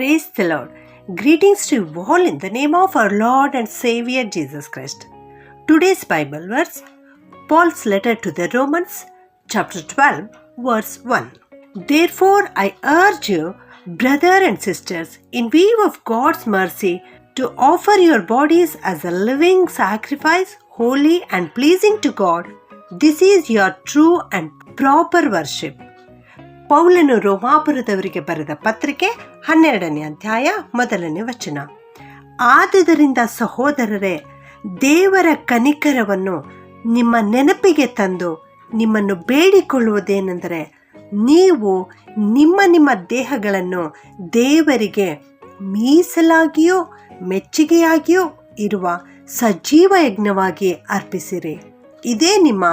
Praise the Lord. Greetings to you all in the name of our Lord and Savior Jesus Christ. Today's Bible verse Paul's letter to the Romans, chapter 12, verse 1. Therefore, I urge you, brother and sisters, in view of God's mercy, to offer your bodies as a living sacrifice, holy and pleasing to God. This is your true and proper worship. ಪೌಲನು ರೋಮಾಪುರದವರಿಗೆ ಬರೆದ ಪತ್ರಿಕೆ ಹನ್ನೆರಡನೇ ಅಧ್ಯಾಯ ಮೊದಲನೇ ವಚನ. ಆದುದರಿಂದ ಸಹೋದರರೇ, ದೇವರ ಕನಿಕರವನ್ನು ನಿಮ್ಮ ನೆನಪಿಗೆ ತಂದು ನಿಮ್ಮನ್ನು ಬೇಡಿಕೊಳ್ಳುವುದೇನೆಂದರೆ, ನೀವು ನಿಮ್ಮ ನಿಮ್ಮ ದೇಹಗಳನ್ನು ದೇವರಿಗೆ ಮೀಸಲಾಗಿಯೋ, ಮೆಚ್ಚುಗೆಯಾಗಿಯೋ ಇರುವ ಸಜೀವ ಯಜ್ಞವಾಗಿ ಅರ್ಪಿಸಿರಿ. ಇದೇ ನಿಮ್ಮ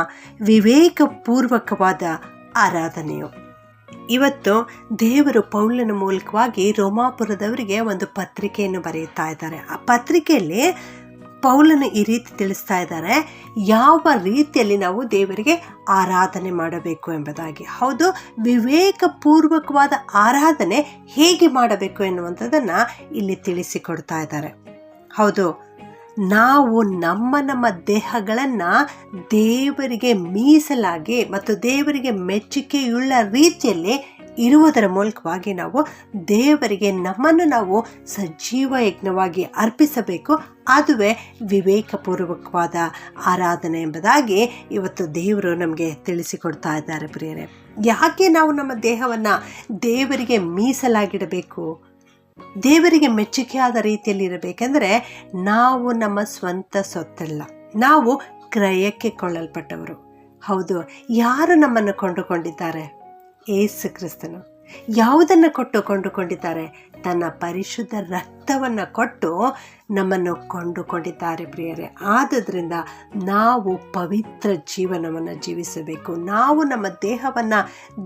ವಿವೇಕಪೂರ್ವಕವಾದ ಆರಾಧನೆಯು. ಇವತ್ತು ದೇವರು ಪೌಲನ ಮೂಲಕವಾಗಿ ರೋಮಾಪುರದವರಿಗೆ ಒಂದು ಪತ್ರಿಕೆಯನ್ನು ಬರೆಯುತ್ತಾ ಇದ್ದಾರೆ. ಆ ಪತ್ರಿಕೆಯಲ್ಲಿ ಪೌಲನು ಈ ರೀತಿ ತಿಳಿಸ್ತಾ ಇದ್ದಾರೆ, ಯಾವ ರೀತಿಯಲ್ಲಿ ನಾವು ದೇವರಿಗೆ ಆರಾಧನೆ ಮಾಡಬೇಕು ಎಂಬುದಾಗಿ. ಹೌದು, ವಿವೇಕಪೂರ್ವಕವಾದ ಆರಾಧನೆ ಹೇಗೆ ಮಾಡಬೇಕು ಎನ್ನುವಂಥದ್ದನ್ನು ಇಲ್ಲಿ ತಿಳಿಸಿಕೊಡ್ತಾ ಇದ್ದಾರೆ. ಹೌದು ನಾವು ನಮ್ಮ ನಮ್ಮ ದೇಹಗಳನ್ನು ದೇವರಿಗೆ ಮೀಸಲಾಗಿ ಮತ್ತು ದೇವರಿಗೆ ಮೆಚ್ಚುಗೆಯುಳ್ಳ ರೀತಿಯಲ್ಲಿ ಇರುವುದರ ಮೂಲಕವಾಗಿ ನಾವು ದೇವರಿಗೆ ನಮ್ಮನ್ನು ನಾವು ಸಜೀವ ಯಜ್ಞವಾಗಿ ಅರ್ಪಿಸಬೇಕು. ಅದುವೇ ವಿವೇಕಪೂರ್ವಕವಾದ ಆರಾಧನೆ ಎಂಬುದಾಗಿ ಇವತ್ತು ದೇವರು ನಮಗೆ ತಿಳಿಸಿಕೊಡ್ತಾ ಇದ್ದಾರೆ ಪ್ರಿಯರೇ. ಯಾಕೆ ನಾವು ನಮ್ಮ ದೇಹವನ್ನು ದೇವರಿಗೆ ಮೀಸಲಾಗಿಡಬೇಕು? ದೇವರಿಗೆ ಮೆಚ್ಚುಗೆಯಾದ ರೀತಿಯಲ್ಲಿ ಇರಬೇಕೆಂದರೆ ನಾವು ನಮ್ಮ ಸ್ವಂತ ಸೊತ್ತಲ್ಲ. ನಾವು ಕ್ರಯಕ್ಕೆ ಕೊಳ್ಳಲ್ಪಟ್ಟವರು. ಹೌದು, ಯಾರು ನಮ್ಮನ್ನು ಕೊಂಡುಕೊಂಡಿದ್ದಾರೆ? ಏಸು ಕ್ರಿಸ್ತನು. ಯಾವುದನ್ನು ಕೊಟ್ಟು ಕೊಂಡುಕೊಂಡಿದ್ದಾರೆ? ತನ್ನ ಪರಿಶುದ್ಧ ರಕ್ತವನ್ನು ಕೊಟ್ಟು ನಮ್ಮನ್ನು ಕೊಂಡುಕೊಂಡಿದ್ದಾರೆ ಪ್ರಿಯರೇ. ಆದ್ದರಿಂದ ನಾವು ಪವಿತ್ರ ಜೀವನವನ್ನು ಜೀವಿಸಬೇಕು. ನಾವು ನಮ್ಮ ದೇಹವನ್ನು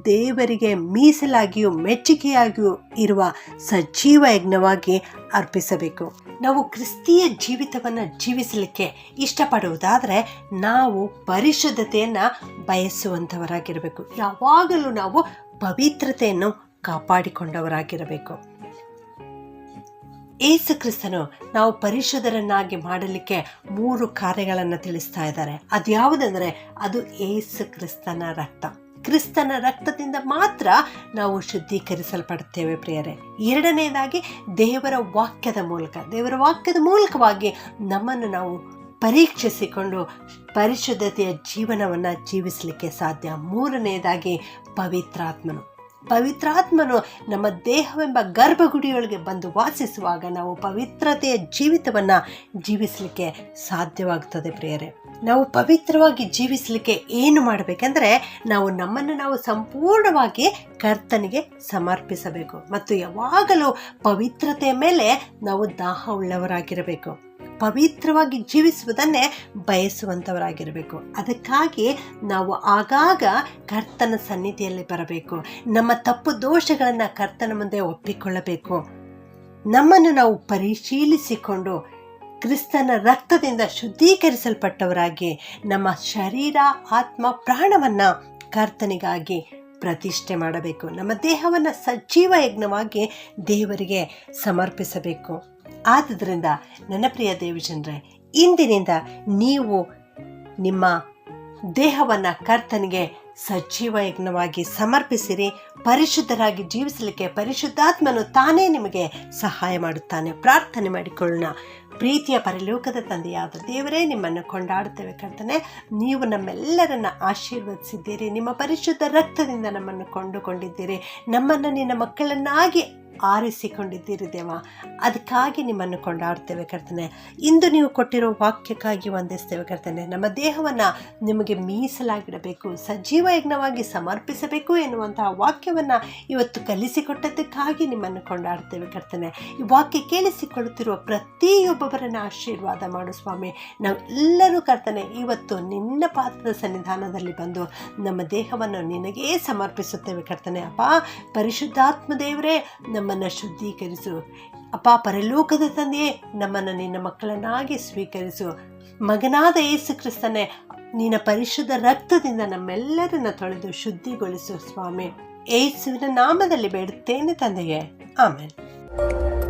ದೇವರಿಗೆ ಮೀಸಲಾಗಿಯೂ ಮೆಚ್ಚುಗೆಯಾಗಿಯೂ ಇರುವ ಸಜೀವ ಯಜ್ಞವಾಗಿ ಅರ್ಪಿಸಬೇಕು. ನಾವು ಕ್ರಿಸ್ತೀಯ ಜೀವಿತವನ್ನು ಜೀವಿಸಲಿಕ್ಕೆ ಇಷ್ಟಪಡುವುದಾದರೆ ನಾವು ಪರಿಶುದ್ಧತೆಯನ್ನು ಬಯಸುವಂಥವರಾಗಿರಬೇಕು ಯಾವಾಗಲೂ ನಾವು ಪವಿತ್ರತೆಯನ್ನು ಕಾಪಾಡಿಕೊಂಡವರಾಗಿರಬೇಕು. ಏಸು ಕ್ರಿಸ್ತನು ನಾವು ಪರಿಶುದ್ಧರನ್ನಾಗಿ ಮಾಡಲಿಕ್ಕೆ ಮೂರು ಕಾರ್ಯಗಳನ್ನು ತಿಳಿಸ್ತಾ ಇದ್ದಾರೆ. ಅದ್ಯಾವುದಂದರೆ ಅದು ಏಸು ಕ್ರಿಸ್ತನ ರಕ್ತ. ಕ್ರಿಸ್ತನ ರಕ್ತದಿಂದ ಮಾತ್ರ ನಾವು ಶುದ್ಧೀಕರಿಸಲ್ಪಡುತ್ತೇವೆ ಪ್ರಿಯರೇ. ಎರಡನೆಯದಾಗಿ ದೇವರ ವಾಕ್ಯದ ಮೂಲಕ. ದೇವರ ವಾಕ್ಯದ ಮೂಲಕವಾಗಿ ನಮ್ಮನ್ನು ನಾವು ಪರೀಕ್ಷಿಸಿಕೊಂಡು ಪರಿಶುದ್ಧತೆಯ ಜೀವನವನ್ನು ಜೀವಿಸಲಿಕ್ಕೆ ಸಾಧ್ಯ. ಮೂರನೆಯದಾಗಿ ಪವಿತ್ರಾತ್ಮನು. ಪವಿತ್ರಾತ್ಮನು ನಮ್ಮ ದೇಹವೆಂಬ ಗರ್ಭಗುಡಿಯೊಳಗೆ ಬಂದು ವಾಸಿಸುವಾಗ ನಾವು ಪವಿತ್ರತೆಯ ಜೀವಿತವನ್ನು ಜೀವಿಸಲಿಕ್ಕೆ ಸಾಧ್ಯವಾಗ್ತದೆ ಪ್ರಿಯರೇ. ನಾವು ಪವಿತ್ರವಾಗಿ ಜೀವಿಸಲಿಕ್ಕೆ ಏನು ಮಾಡಬೇಕೆಂದರೆ ನಾವು ನಮ್ಮನ್ನು ನಾವು ಸಂಪೂರ್ಣವಾಗಿ ಕರ್ತನಿಗೆ ಸಮರ್ಪಿಸಬೇಕು ಮತ್ತು ಯಾವಾಗಲೂ ಪವಿತ್ರತೆಯ ಮೇಲೆ ನಾವು ದಾಹ ಉಳ್ಳವರಾಗಿರಬೇಕು ಪವಿತ್ರವಾಗಿ ಜೀವಿಸುವುದನ್ನೇ ಬಯಸುವಂಥವರಾಗಿರಬೇಕು. ಅದಕ್ಕಾಗಿ ನಾವು ಆಗಾಗ ಕರ್ತನ ಸನ್ನಿಧಿಯಲ್ಲಿ ಬರಬೇಕು. ನಮ್ಮ ತಪ್ಪು ದೋಷಗಳನ್ನು ಕರ್ತನ ಮುಂದೆ ಒಪ್ಪಿಕೊಳ್ಳಬೇಕು. ನಮ್ಮನ್ನು ನಾವು ಪರಿಶೀಲಿಸಿಕೊಂಡು ಕ್ರಿಸ್ತನ ರಕ್ತದಿಂದ ಶುದ್ಧೀಕರಿಸಲ್ಪಟ್ಟವರಾಗಿ ನಮ್ಮ ಶರೀರ, ಆತ್ಮ, ಪ್ರಾಣವನ್ನು ಕರ್ತನಿಗಾಗಿ ಪ್ರತಿಷ್ಠೆ ಮಾಡಬೇಕು. ನಮ್ಮ ದೇಹವನ್ನು ಸಜೀವ ಯಜ್ಞವಾಗಿ ದೇವರಿಗೆ ಸಮರ್ಪಿಸಬೇಕು. ಆದುದರಿಂದ ನನ್ನ ಪ್ರಿಯ ದೇವಜನರೇ, ಇಂದಿನಿಂದ ನೀವು ನಿಮ್ಮ ದೇಹವನ್ನು ಕರ್ತನಿಗೆ ಸಜೀವ ಯಜ್ಞವಾಗಿ ಸಮರ್ಪಿಸಿರಿ. ಪರಿಶುದ್ಧರಾಗಿ ಜೀವಿಸಲಿಕ್ಕೆ ಪರಿಶುದ್ಧಾತ್ಮನು ತಾನೇ ನಿಮಗೆ ಸಹಾಯ ಮಾಡುತ್ತಾನೆ. ಪ್ರಾರ್ಥನೆ ಮಾಡಿಕೊಳ್ಳೋಣ. ಪ್ರೀತಿಯ ಪರಲೋಕದ ತಂದೆಯಾದ ದೇವರೇ, ನಿಮ್ಮನ್ನು ಕೊಂಡಾಡುತ್ತೇವೆ ಕರ್ತನೆ. ನೀವು ನಮ್ಮೆಲ್ಲರನ್ನ ಆಶೀರ್ವದಿಸಿದ್ದೀರಿ. ನಿಮ್ಮ ಪರಿಶುದ್ಧ ರಕ್ತದಿಂದ ನಮ್ಮನ್ನು ಕೊಂಡುಕೊಂಡಿದ್ದೀರಿ. ನಮ್ಮನ್ನು ನಿನ್ನ ಮಕ್ಕಳನ್ನಾಗಿ ಆರಿಸಿಕೊಂಡಿದ್ದೀರಿ ದೇವ ಅದಕ್ಕಾಗಿ ನಿಮ್ಮನ್ನು ಕೊಂಡಾಡ್ತೇವೆ ಕರ್ತನೆ. ಇಂದು ನೀವು ಕೊಟ್ಟಿರೋ ವಾಕ್ಯಕ್ಕಾಗಿ ವಂದಿಸ್ತೇವೆ ಕರ್ತನೆ. ನಮ್ಮ ದೇಹವನ್ನು ನಿಮಗೆ ಮೀಸಲಾಗಿಡಬೇಕು, ಸಜೀವ ಯಜ್ಞವಾಗಿ ಸಮರ್ಪಿಸಬೇಕು ಎನ್ನುವಂತಹ ವಾಕ್ಯವನ್ನು ಇವತ್ತು ಕಲಿಸಿಕೊಟ್ಟದ್ದಕ್ಕಾಗಿ ನಿಮ್ಮನ್ನು ಕೊಂಡಾಡ್ತೇವೆ ಕರ್ತನೆ. ಈ ವಾಕ್ಯ ಕೇಳಿಸಿಕೊಳ್ಳುತ್ತಿರುವ ಪ್ರತಿಯೊಬ್ಬೊಬ್ಬರನ್ನು ಆಶೀರ್ವಾದ ಮಾಡು ಸ್ವಾಮಿ. ನಾವೆಲ್ಲರೂ ಕರ್ತನೆ, ಇವತ್ತು ನಿನ್ನ ಪಾತ್ರದ ಸನ್ನಿಧಾನದಲ್ಲಿ ಬಂದು ನಮ್ಮ ದೇಹವನ್ನು ನಿನಗೇ ಸಮರ್ಪಿಸುತ್ತೇವೆ ಕರ್ತನೆ. ಅಪ್ಪ, ಪರಿಶುದ್ಧಾತ್ಮ ದೇವರೇ ನಮ್ಮನ್ನು ಶುದ್ಧೀಕರಿಸು. ಅಪ್ಪ, ಪರಲೋಕದ ತಂದೆಯೇ, ನಮ್ಮನ್ನು ನಿನ್ನ ಮಕ್ಕಳನ್ನಾಗಿ ಸ್ವೀಕರಿಸು. ಮಗನಾದ ಯೇಸು ಕ್ರಿಸ್ತನೇ, ನಿನ್ನ ಪರಿಶುದ್ಧ ರಕ್ತದಿಂದ ನಮ್ಮೆಲ್ಲರನ್ನ ತೊಳೆದು ಶುದ್ಧಿಗೊಳಿಸು ಸ್ವಾಮಿ. ಏಸುವಿನ ನಾಮದಲ್ಲಿ ಬೇಡುತ್ತೇನೆ ತಂದೆಯೇ. ಆಮೇಲೆ